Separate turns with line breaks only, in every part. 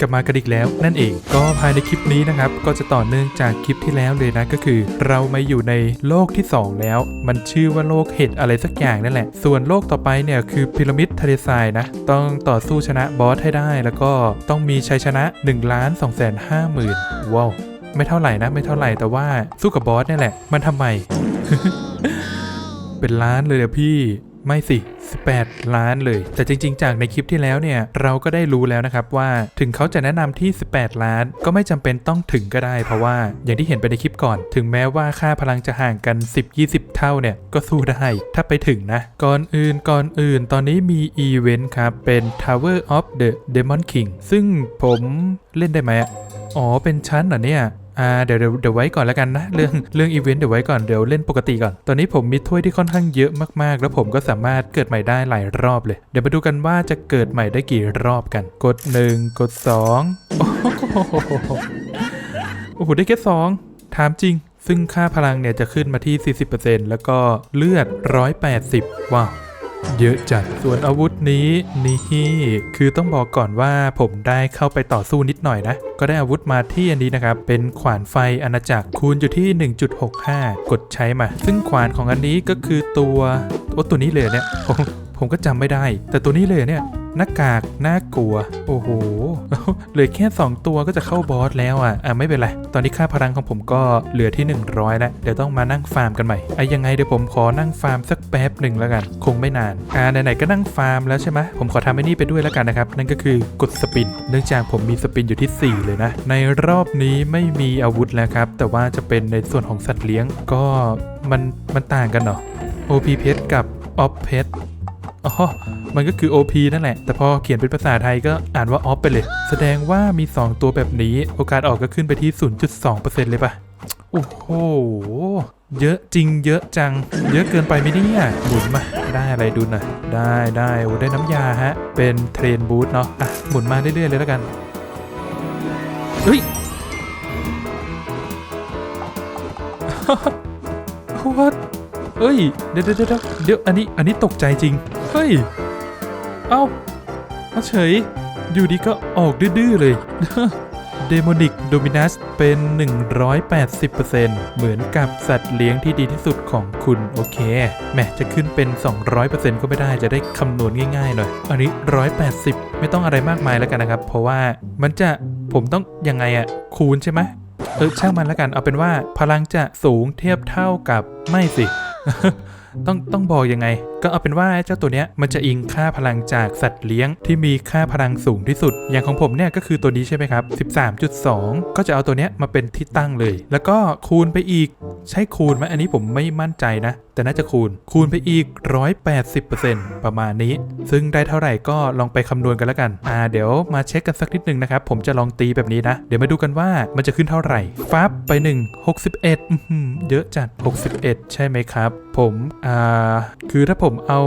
กลับมากันอีกแล้วนั่นเองก็ภายในคลิปนี้นะครับ ก็จะต่อเนื่องจากคลิปที่แล้วเลยนะก็คือ เรามาอยู่ในโลกที่ 2 แล้ว มันชื่อว่าโลกเห็ดอะไรสักอย่างนั่นแหละ ส่วนโลกต่อไปเนี่ยคือพีระมิดทะเลทรายนะ ต้องต่อสู้ชนะบอสให้ได้ แล้วก็ต้องมีชัยชนะ1ล้าน2 5 0 0 0 0ว้าวไม่เท่าไหร่นะไม่เท่าไหร่แต่ว่าสู้กับบอสเนี่ยแหละ มันทำไมเป็นล้านเลยเหรอพี่ไม่สิ 18 ล้านเลย แต่จริง ๆ จากในคลิปที่แล้วเนี่ย เราก็ได้รู้แล้วนะครับว่าถึงเขาจะแนะนำที่ 18 ล้าน ก็ไม่จำเป็นต้องถึงก็ได้ เพราะว่าอย่างที่เห็นไปในคลิปก่อน ถึงแม้ว่าค่าพลังจะห่างกัน 10-20 เท่าเนี่ย ก็สู้ได้ถ้าไปถึงนะ ก่อนอื่นก่อนอื่น ตอนนี้มีอีเวนต์ครับเป็น Tower of the Demon King ซึ่งผมเล่นได้ไหมอ๋อเป็นชั้นเหรอเนี่ย อ่าเดี๋ยวเดี๋ยวเดี๋ยวไว้ก่อนแล้วกันนะ เรื่องเรื่องอีเวนต์เดี๋ยวไว้ก่อนเดี๋ยวเล่นปกติก่อน ตอนนี้ผมมีถ้วยที่ค่อนข้างเยอะมากๆ แล้วผมก็สามารถเกิดใหม่ได้หลายรอบเลย เดี๋ยวมาดูกันว่าจะเกิดใหม่ได้กี่รอบกัน กด 1 กด 2 โอ้โหโอ้โหได้แค่2ถามจริง ซึ่งค่าพลังเนี่ยจะขึ้นมาที่ 40%แล้วก็เลือด 180 ว้าว เยอะจัด ส่วนอาวุธนี้นี่คือต้องบอกก่อนว่าผมได้เข้าไปต่อสู้นิดหน่อยนะ ก็ได้อาวุธมาที่อันนี้นะครับ เป็นขวานไฟอาณาจักรคูณอยู่ที่ 1.65 กดใช้มา ซึ่งขวานของอันนี้ก็คือตัวโอ้ตัวนี้เลยเนี่ยผมผมก็จำไม่ได้ แต่ตัวนี้เลยเนี่ย หน้ากากน่ากลัว โอ้โหเหลือแค่ 2 ตัวก็จะเข้าบอสแล้วอะอะไม่เป็นไร ตอนนี้ค่าพลังของผมก็เหลือที่ 100 แล้ว เดี๋ยวต้องมานั่งฟาร์มกันใหม่ไอ้ยังไงเดี๋ยวผมขอนั่งฟาร์มสักแป๊บหนึ่งแล้วกัน คงไม่นาน อ่าไหนๆก็นั่งฟาร์มแล้วใช่ไหมผมขอทำไอ้นี่ไปด้วยแล้วกันนะครับ นั่นก็คือกดสปิน เนื่องจากผมมีสปินอยู่ที่ 4 เลยนะ ในรอบนี้ไม่มีอาวุธแล้วครับ แต่ว่าจะเป็นในส่วนของสัตว์เลี้ยงก็มันมันต่างกันเหรอ OP เพชรกับ Off เพชร อ๋อ มันก็คือ OP นั่นแหละ แต่พอเขียนเป็นภาษาไทยก็อ่านว่า off ไปเลย แสดงว่ามี 2 ตัวแบบนี้ โอกาสออกก็ขึ้นไปที่ 0.2%เลยปะโอ้โห เยอะจริงเยอะจัง เยอะเกินไปไหมเนี่ยหมุนมา ได้อะไรดูหน่อย ได้ได้โอ้ได้น้ำยาฮะ เป็นเทรนบูทเนาะ อะ หมุนมาเรื่อยๆเลยแล้วกัน เฮ้ย What เฮ้ยเดี๋ยวเดี๋ยวเดี๋ยวเดี๋ยวอันนี้ อันนี้ตกใจจริง เฮ้ย เอ้าเอาเฉย อยู่ดีก็ออกดื้อเลยเดโมนิกโดมินัสเป็น 180%เหมือนกับสัตว์เลี้ยงที่ดีที่สุดของคุณ โอเคแหมจะขึ้นเป็น 200%ก็ไม่ได้จะได้คำนวณง่ายๆหน่อย อันนี้ 180 ไม่ต้องอะไรมากมายแล้วกันนะครับ เพราะว่ามันจะผมต้องยังไงอะคูณใช่ไหมเออช่างมันแล้วกันเอาเป็นว่าพลังจะสูงเทียบเท่ากับไม่สิ ต้องต้องบอกยังไง ก็เอาเป็นว่าเจ้าตัวเนี้ยมันจะอิงค่าพลังจากสัตว์เลี้ยงที่มีค่าพลังสูงที่สุด อย่างของผมเนี่ยก็คือตัวนี้ใช่ไหมครับ 13.2 ก็จะเอาตัวเนี้ยมาเป็นที่ตั้งเลย แล้วก็คูณไปอีก ใช่คูณไหมอันนี้ผมไม่มั่นใจนะ แต่น่าจะคูณ คูณไปอีก 180%ประมาณนี้ ซึ่งได้เท่าไหร่ก็ลองไปคำนวณกันแล้วกัน อ่าเดี๋ยวมาเช็คกันสักนิดนึงนะครับ ผมจะลองตีแบบนี้นะ เดี๋ยวมาดูกันว่ามันจะขึ้นเท่าไหร่ ฟับไป 1 61อื้อหือเยอะจัด 61 ใช่ไหมครับ ผม อ่า คือถ้าผมมเอา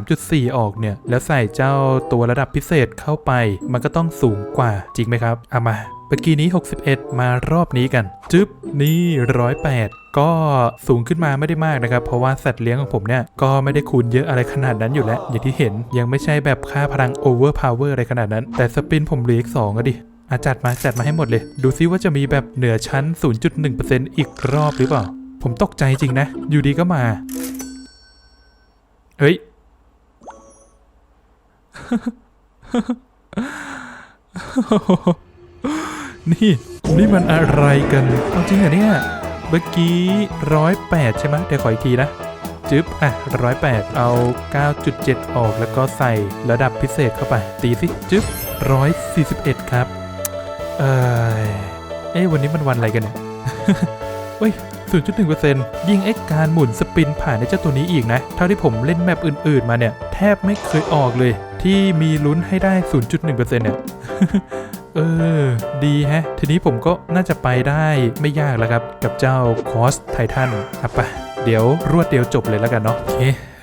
3.4 ออกเนี่ย แล้วใส่เจ้าตัวระดับพิเศษเข้าไป มันก็ต้องสูงกว่าจริงไหมครับเอามาเมื่อกี้นี้ 61 มารอบนี้กัน จึ๊บ นี่108ก็สูงขึ้นมาไม่ได้มากนะครับ เพราะว่าสัตว์เลี้ยงของผมเนี่ย ก็ไม่ได้คูณเยอะอะไรขนาดนั้นอยู่แล้ว อย่างที่เห็นยังไม่ใช่แบบค่าพลัง over power อร์อะไรขนาดนั้น แต่สปินผมเหลืออีก2อะดิอาจัดมาจัดมาให้หมดเลย ดูซิว่าจะมีแบบเหนือชั้น 0.1%อีกรอบหรือเปล่า ผมตกใจจริงนะ อยู่ดีก็มา เฮ้ย นี่ นี่มันอะไรกันเอาจริงเหรอเนี่ย เมื่อกี้ร้อยแปดใช่ไหมเดี๋ยวขออีกทีนะจึ๊บอะร้อยแปดเอา 9.7 ออกแล้วก็ใส่ระดับพิเศษเข้าไป ตีสิจึ๊บร้อยสี่สิบเอ็ดครับ เอ่อเอ๊ะวันนี้มันวันอะไรกันเนี่ยเฮ้ย 0.1%ยิ่งไอ้การหมุนสปินผ่านในเจ้าตัวนี้อีกนะ เท่าที่ผมเล่นแมปอื่นๆมาเนี่ย แทบไม่เคยออกเลย ที่มีลุ้นให้ได้ 0.1%เนี่ยเออ ดีแฮะ ทีนี้ผมก็น่าจะไปได้ไม่ยากแล้วครับ กับเจ้าคอสไททันอะไปะเดี๋ยวรวดเดียวจบเลยแล้วกันเนาะโอเค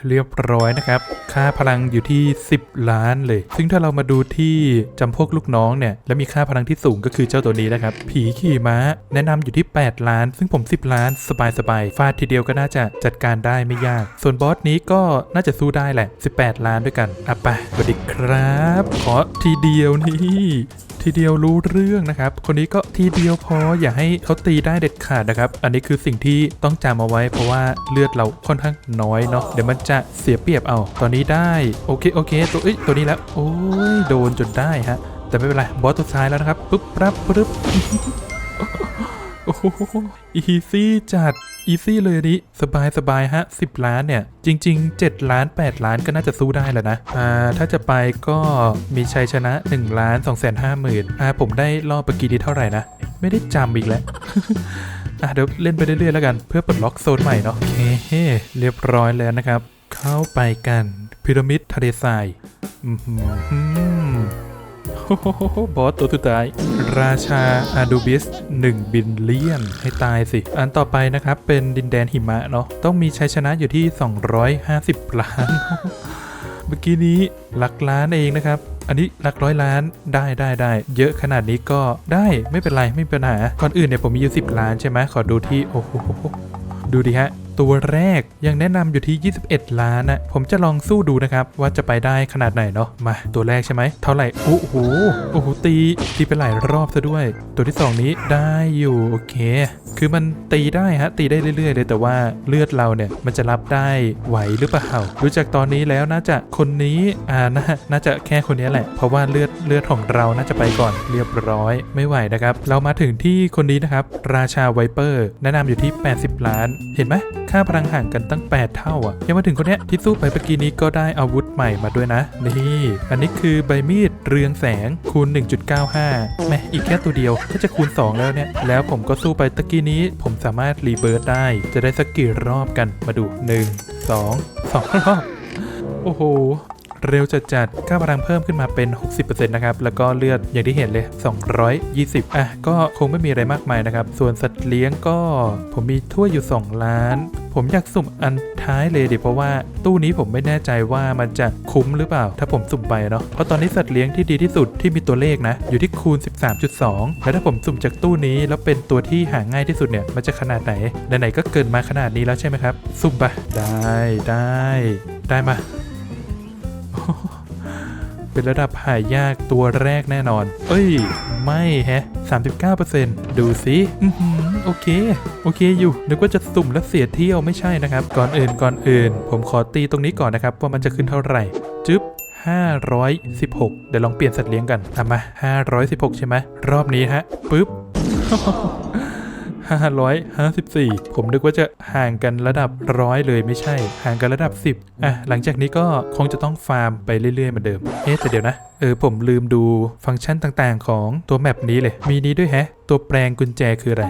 เรียบร้อยนะครับ ค่าพลังอยู่ที่ 10 ล้านเลย ซึ่งถ้าเรามาดูที่จำพวกลูกน้องเนี่ย แล้วมีค่าพลังที่สูงก็คือเจ้าตัวนี้นะครับ ผีขี่ม้า แนะนำอยู่ที่ 8 ล้าน ซึ่งผม 10 ล้านสบายๆฟาดทีเดียวก็น่าจะจัดการได้ไม่ยาก ส่วนบอสนี้ก็น่าจะสู้ได้แหละ 18 ล้านด้วยกันอะไปสวัสดีครับ ขอทีเดียวนี่ ทีเดียวรู้เรื่องนะครับ คนนี้ก็ทีเดียวพออย่าให้เขาตีได้เด็ดขาดนะครับ อันนี้คือสิ่งที่ต้องจำเอาไว้ เพราะว่าเลือดเราค่อนข้างน้อยเนาะเดี๋ยวมันจะเสียเปรียบเอา ตอนนี้ได้โอเคโอเค ตัวเอ้ยตัวนี้แล้วโอ้ยโดนจนได้ฮะแต่ไม่เป็นไรบอสตัวท้ายแล้วนะครับปุ๊บปั๊บปุ๊บ โอ้โหอีซี่จัดอีซี่เลยนี้สบายสบายฮะ 10 ล้านเนี่ย จริง ๆ 7 ล้าน 8 ล้านก็น่าจะสู้ได้แล้วนะ อ่า ถ้าจะไปก็มีชัยชนะ1ล้าน2 5 0 0 0 0อ่า ผมได้รอบเมื่อกี้นี้เท่าไหร่นะ ไม่ได้จำอีกแล้วอะเดี๋ยวเล่นไปเรื่อยๆแล้วกันเพื่อปลดล็อกโซนใหม่เนาะโอเคเรียบร้อยแล้วนะครับ เข้าไปกันพีระมิดทะเลทรายอือหือโอ้โหบอสตัวสุดท้าย ราชาอาดูบิส1บิลเลียน ให้ตายสิ อันต่อไปนะครับ เป็นดินแดนหิมะเนาะต้องมีชัยชนะอยู่ที่ 250 ล้าน เมื่อกี้นี้หลักล้านเองนะครับอันนี้หลักร้อยล้านได้ได้ได้เยอะขนาดนี้ก็ได้ไม่เป็นไรไม่เป็นปัญหาก่อนอื่นเนี่ยผมมีอยู่10 ล้านใช่ไหมขอดูที่โอ้โหดูดิฮะ ตัวแรกยังแนะนำอยู่ที่ 21 ล้านนะผมจะลองสู้ดูนะครับว่าจะไปได้ขนาดไหนเนาะมาตัวแรกใช่ไหมเท่าไหร่โอ้โหโอ้โหตีตีไปหลายรอบซะด้วย ตัวที่ 2 นี้ได้อยู่โอเค คือมันตีได้ฮะตีได้เรื่อยๆ เลยแต่ว่าเลือดเราเนี่ยมันจะรับได้ไหวหรือเปล่าดูจากตอนนี้แล้วน่าจะคนนี้อ่าน่าน่าจะแค่คนนี้แหละ เพราะว่าเลือดเลือดของเราน่าจะไปก่อนเรียบร้อยไม่ไหวนะครับ เรามาถึงที่คนนี้นะครับ ราชาไวเปอร์ แนะนำอยู่ที่ 80 ล้าน เห็นไหมค่าพลังห่างกันตั้ง 8 เท่าอะยังมาถึงคนเนี้ยที่สู้ไปเมื่อกี้นี้ก็ได้อาวุธใหม่มาด้วยนะ นี่ อันนี้คือใบมีดเรืองแสงคูณ 1.95แม่อีกแค่ตัวเดียวก็จะคูณ 2 แล้วเนี่ย แล้วผมก็สู้ไปตะกี้นี้ ผมสามารถรีเบิร์ตได้ จะได้สักกี่รอบกันมาดู 1 2 2รอบโอ้โห เร็วจัดจัดๆค่าพลังเพิ่มขึ้นมาเป็น 60%นะครับ แล้วก็เลือดอย่างที่เห็นเลย 220 อะ ก็คงไม่มีอะไรมากมายนะครับ ส่วนสัตว์เลี้ยงก็ผมมีถ้วยอยู่ 2 ล้าน ผมอยากสุ่มอันท้ายเลยดิเพราะว่าตู้นี้ผมไม่แน่ใจว่ามันจะคุ้มหรือเปล่า ถ้าผมสุ่มไปเนาะ เพราะตอนนี้สัตว์เลี้ยงที่ดีที่สุดที่มีตัวเลขนะ อยู่ที่คูณ 13.2 แล้วถ้าผมสุ่มจากตู้นี้แล้วเป็นตัวที่หาง่ายที่สุดเนี่ยมันจะขนาดไหน ไหนๆก็เกินมาขนาดนี้แล้วใช่ไหมครับ สุ่มไปได้ได้ ได้มา เป็นระดับหายากตัวแรกแน่นอน เอ้ย ไม่แฮะ 39%ดูสิอื้อหือโอเค โอเคอยู่นึกว่าจะสุ่มแล้วเสียเที่ยวไม่ใช่นะครับ ก่อนอื่นก่อนอื่น ผมขอตีตรงนี้ก่อนนะครับ ว่ามันจะขึ้นเท่าไหร่จึ๊บ516 เดี๋ยวลองเปลี่ยนสัตว์เลี้ยงกันทำมา 516 ใช่ไหมรอบนี้ฮะปึ๊บ 554 ผมนึกว่าจะห่างกันระดับร้อยเลยไม่ใช่ ห่างกันระดับ 10 อะ หลังจากนี้ก็คงจะต้องฟาร์มไปเรื่อยๆเหมือนเดิม เอ๊ะแต่เดี๋ยวนะ เออ ผมลืมดูฟังก์ชันต่างๆ ของตัวแมปนี้เลย มีนี้ด้วยแฮะ ตัวแปลงกุญแจคืออะไร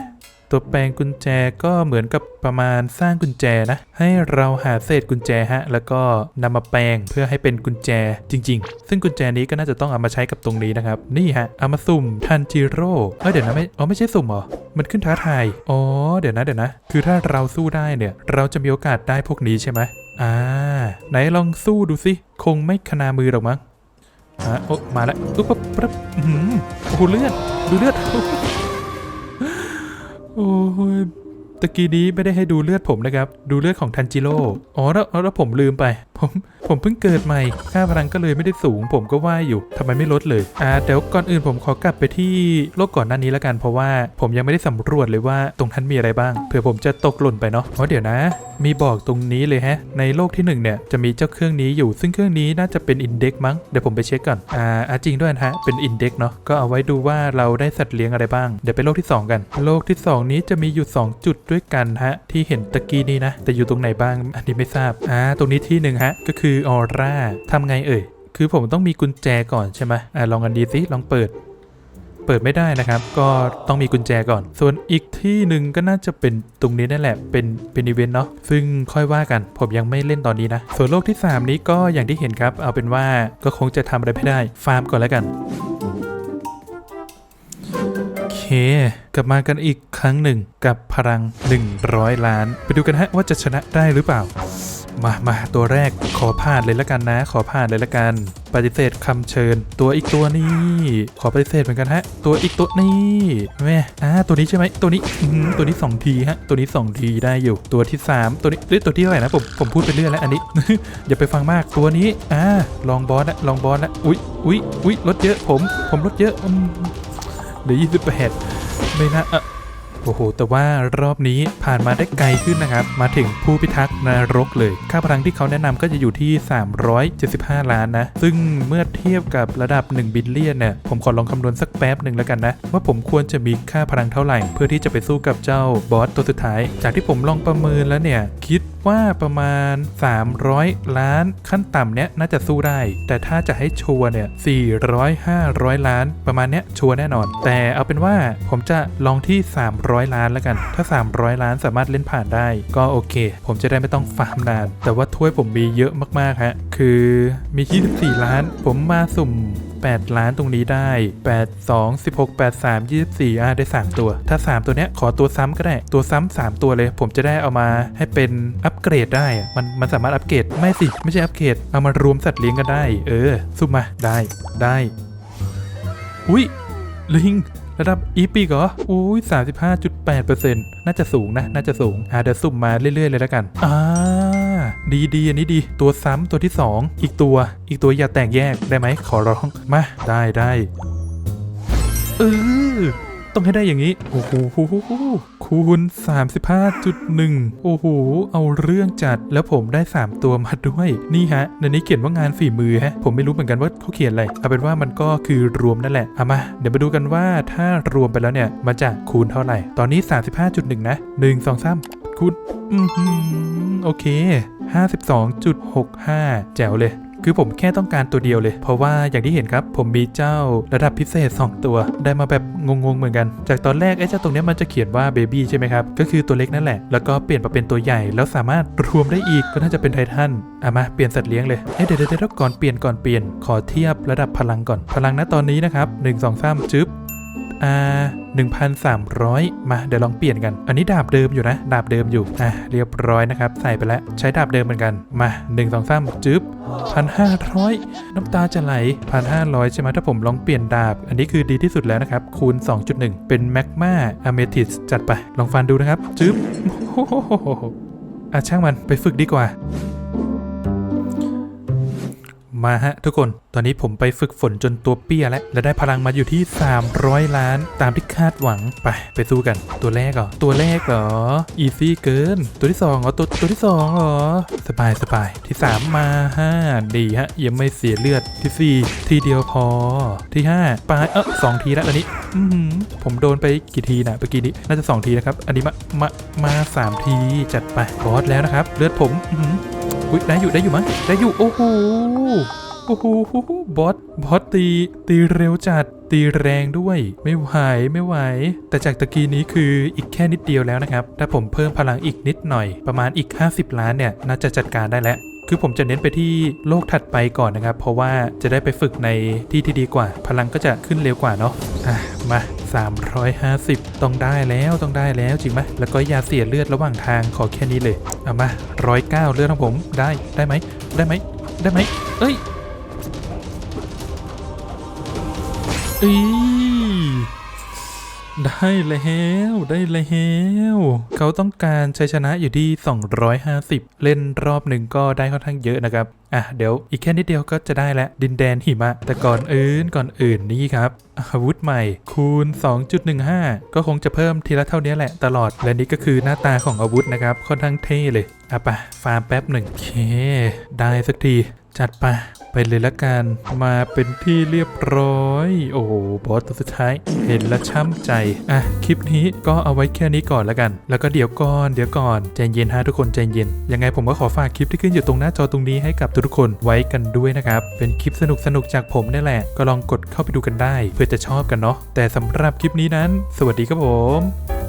ตัวแปลงกุญแจก็เหมือนกับประมาณสร้างกุญแจนะ ให้เราหาเศษกุญแจฮะ แล้วก็นำมาแปลงเพื่อให้เป็นกุญแจจริง ๆ ซึ่งกุญแจนี้ก็น่าจะต้องเอามาใช้กับตรงนี้นะครับ นี่ฮะ เอามาสุ่มทันจิโร่เอ้ยเดี๋ยวนะไม่อ๋อไม่ใช่สุ่มหรอ มันขึ้นท้าทาย อ๋อ เดี๋ยวนะเดี๋ยวนะ คือถ้าเราสู้ได้เนี่ย เราจะมีโอกาสได้พวกนี้ใช่ไหมอ่า ไหนลองสู้ดูสิ คงไม่ขนามือหรอกมั้งอะโอ้มาแล้วปุ๊บปุ๊บปุ๊บหือโอ้โหเลือด ดูเลือด โอ้ยตะกี้นี้ไม่ได้ให้ดูเลือดผมนะครับ ดูเลือดของทันจิโร่ อ๋อแล้วแล้วผมลืมไป ผม ผมเพิ่งเกิดใหม่ ค่าพลังก็เลยไม่ได้สูง ผมก็ว่าอยู่ทำไมไม่ลดเลย อ่าเดี๋ยวก่อนอื่นผมขอกลับไปที่โลกก่อนหน้านี้แล้วกัน เพราะว่าผมยังไม่ได้สำรวจเลยว่าตรงนั้นมีอะไรบ้าง เผื่อผมจะตกหล่นไปเนาะเพราะเดี๋ยวนะ มีบอกตรงนี้เลยฮะ ในโลกที่หนึ่งเนี่ยจะมีเจ้าเครื่องนี้อยู่ ซึ่งเครื่องนี้น่าจะเป็นอินเด็กมั้ง เดี๋ยวผมไปเช็คก่อน อ่าอะจริงด้วยนะฮะ เป็นอินเด็กเนาะ ก็เอาไว้ดูว่าเราได้สัตว์เลี้ยงอะไรบ้าง เดี๋ยวไปโลกที่ 2 กัน โลกที่ 2 นี้จะมีอยู่ 2 จุดด้วยกันฮะ ที่เห็นตะกี้นี้นะ แต่อยู่ตรงไหนบ้าง อันนี้ไม่ทราบ อ่า ตรงนี้ที่หนึ่งฮะ ก็คือือออร่าทำไงเอ่ย คือผมต้องมีกุญแจก่อนใช่ไหมอ่าลองกันดีสิลองเปิด เปิดไม่ได้นะครับ ก็ต้องมีกุญแจก่อน ส่วนอีกที่หนึ่งก็น่าจะเป็นตรงนี้นั่นแหละ เป็นเป็นอีเวนต์เนาะ ซึ่งค่อยว่ากัน ผมยังไม่เล่นตอนนี้นะ ส่วนโลกที่ 3 นี้ก็อย่างที่เห็นครับ เอาเป็นว่าก็คงจะทำอะไรไม่ได้ ฟาร์มก่อนแล้วกันโอเคกลับมากันอีกครั้งหนึ่งกับพลัง 100 ล้าน ไปดูกันฮะว่าจะชนะได้หรือเปล่า มามาตัวแรกขอผ่านเลยละกันนะ ขอผ่านเลยละกัน ปฏิเสธคำเชิญ ตัวอีกตัวนี้ ขอปฏิเสธเหมือนกันฮะ ตัวอีกตัวนี้แม่อ่าตัวนี้ใช่ไหมตัวนี้ตัวนี้สองทีฮะ ตัวนี้สองทีได้อยู่ ตัวที่สามตัวนี้เอ้ยตัวที่เท่าไหร่นะผมผมพูดไปเรื่อยแล้วอันนี้อย่าไปฟังมากตัวนี้อ่าลองบอสละลองบอสละอุ๊ยอุ๊ยอุ๊ยลดเยอะผม ผมลดเยอะอืมเหลือยี่สิบแปดไม่น่าเอะ โอ้โห แต่ว่ารอบนี้ผ่านมาได้ไกลขึ้นนะครับ มาถึงผู้พิทักษ์นรกเลย ค่าพลังที่เขาแนะนำก็จะอยู่ที่ 375 ล้านนะ ซึ่งเมื่อเทียบกับระดับ 1 บิลเลียนเนี่ย ผมขอลองคำนวณสักแป๊บหนึ่งแล้วกันนะ ว่าผมควรจะมีค่าพลังเท่าไหร่ เพื่อที่จะไปสู้กับเจ้าบอสตัวสุดท้าย จากที่ผมลองประเมินแล้วเนี่ย คิด ว่าประมาณ 300 ล้านขั้นต่ำเนี้ยน่าจะสู้ได้ แต่ถ้าจะให้ชัวร์เนี่ย400 500 ล้าน ประมาณเนี้ยชัวร์แน่นอน แต่เอาเป็นว่าผมจะลองที่ 300 ล้านแล้วกัน ถ้า 300 ล้านสามารถเล่นผ่านได้ ก็โอเค ผมจะได้ไม่ต้องฟาร์มนาน แต่ว่าถ้วยผมมีเยอะมากๆฮะคือมี 24 ล้าน ผมมาสุ่ม 8 ล้านตรงนี้ได้ 8 2 16 8 3 24อะได้ 3 ตัว ถ้า 3 ตัวเนี้ยขอตัวซ้ำก็ได้ตัวซ้ำ3ตัวเลย ผมจะได้เอามาให้เป็นอัปเกรดได้ มันมันสามารถอัปเกรดไม่สิ ไม่ใช่อัปเกรดเอามารวมสัตว์เลี้ยงกันได้ เออสุ่มมาได้ได้อุ้ยลิงระดับอีปีกเหรอ อุ้ย35.8%น่าจะสูงนะ น่าจะสูงอ่าเดี๋ยวสุ่มมาเรื่อย ๆ เลยแล้วกัน อ่า ดีดีอันนี้ดี ตัวซ้ำตัวที่ 2 อีกตัว อีกตัวอย่าแตกแยกได้ไหมขอร้อง มา ได้ได้เออต้องให้ได้อย่างนี้ โอ้โหคูณ 35.1 โอ้โห เอาเรื่องจัด แล้วผมได้ 3 ตัวมาด้วย นี่ฮะ ในนี้เขียนว่างานฝีมือฮะ ผมไม่รู้เหมือนกันว่าเขาเขียนอะไร เอาเป็นว่ามันก็คือรวมนั่นแหละ เอามา เดี๋ยวมาดูกันว่าถ้ารวมไปแล้วเนี่ย มันจะคูณเท่าไหร่ ตอนนี้ 35.1 นะ 1 2 3 คูณอือหือโอเค 52.65 แจ๋วเลย คือผมแค่ต้องการตัวเดียวเลย เพราะว่าอย่างที่เห็นครับ ผมมีเจ้าระดับพิเศษ 2 ตัว ได้มาแบบงงๆเหมือนกัน จากตอนแรกไอ้เจ้าตรงนี้มันจะเขียนว่าเบบี้ใช่ไหมครับ ก็คือตัวเล็กนั่นแหละ แล้วก็เปลี่ยนมาเป็นตัวใหญ่ แล้วสามารถรวมได้อีกก็น่าจะเป็นไททันอะมาเปลี่ยนสัตว์เลี้ยงเลยเอ้เดี๋ยวเดี๋ยวเดี๋ยวก่อนเปลี่ยนก่อนเปลี่ยน ขอเทียบระดับพลังก่อน พลังณตอนนี้นะครับ1 2 3จึ๊บ อ่า1,300 มาเดี๋ยวลองเปลี่ยนกัน อันนี้ดาบเดิมอยู่นะ ดาบเดิมอยู่ อะ เรียบร้อยนะครับ ใส่ไปแล้ว ใช้ดาบเดิมเหมือนกัน มา 1 2 3จึ๊บ1,500 น้ำตาจะไหล 1,500 ใช่ไหมถ้าผมลองเปลี่ยนดาบ อันนี้คือดีที่สุดแล้วนะครับ คูณ 2.1 เป็นแมกมาอะเมทิสจัดไป ลองฟันดูนะครับ จึ๊บโอ้โหอะช่างมันไปฝึกดีกว่า มาฮะทุกคน ตอนนี้ผมไปฝึกฝนจนตัวเปี้ยแล้ว และได้พลังมาอยู่ที่ 300 ล้าน ตามที่คาดหวัง ไป ไปสู้กัน ตัวแรกเหรอ ตัวแรกเหรอ อีซี่เกิน ตัวที่2เหรอ ตัวตัวที่2เหรอ สบายสบาย ที่ 3 มาฮะดีฮะ ยังไม่เสียเลือด ที่ 4 ทีเดียวพอ ที่ 5 ปลาย เออสองทีแล้วตอนนี้ อือหือผมโดนไปกี่ทีนะเมื่อกี้นี้ น่าจะ 2 ทีนะครับ อันนี้มา มา มาสามที จัดไปบอสแล้วนะครับ เลือดผม อื อหืออุ๊ยได้อยู่ได้อยู่มั้งได้อยู่โอ้โหโอ้โหบอสบอสตี ตีเร็วจัด ตีแรงด้วย ไม่ไหวไม่ไหว แต่จากตะกี้นี้คืออีกแค่นิดเดียวแล้วนะครับ ถ้าผมเพิ่มพลังอีกนิดหน่อย ประมาณอีก 50 ล้านเนี่ย น่าจะจัดการได้แล้วคือผมจะเน้นไปที่โลกถัดไปก่อนนะครับ เพราะว่าจะได้ไปฝึกในที่ที่ดีกว่า พลังก็จะขึ้นเร็วกว่าเนาะอะ มา 350 ต้องได้แล้วต้องได้แล้วจริงไหมแล้วก็ยาเสียเลือดระหว่างทางขอแค่นี้เลยเอามา109เลือดของผมได้ได้ไหมได้ไหมได้ไหมเอ้ยเอ้ยได้แล้วได้แล้วเขาต้องการชัยชนะอยู่ที่ 250 เล่นรอบหนึ่งก็ได้ค่อนข้างเยอะนะครับ อะเดี๋ยวอีกแค่นิดเดียวก็จะได้แล้วดินแดนหิมะ แต่ก่อนอื่นก่อนอื่นนี่ครับอาวุธใหม่คูณ 2.15 ก็คงจะเพิ่มทีละเท่านี้แหละตลอด และนี่ก็คือหน้าตาของอาวุธนะครับค่อนข้างเท่เลยอะปะฟาร์มแป๊บหนึ่งโอเค ได้สักที จัดปะ ไปเลยละกันมาเป็นที่เรียบร้อย โอ้โหบอสตัวสุดท้าย เห็นและช่ำใจ อะ คลิปนี้ก็เอาไว้แค่นี้ก่อนละกัน แล้วก็เดี๋ยวก่อนเดี๋ยวก่อนใจเย็นฮะทุกคนใจเย็น ยังไงผมก็ขอฝากคลิปที่ขึ้นอยู่ตรงหน้าจอตรงนี้ให้กับทุกๆคนไว้กันด้วยนะครับ เป็นคลิปสนุกสนุกๆจากผมนี่แหละ ก็ลองกดเข้าไปดูกันได้ เพื่อจะชอบกันเนาะแต่สำหรับคลิปนี้นั้น สวัสดีครับผม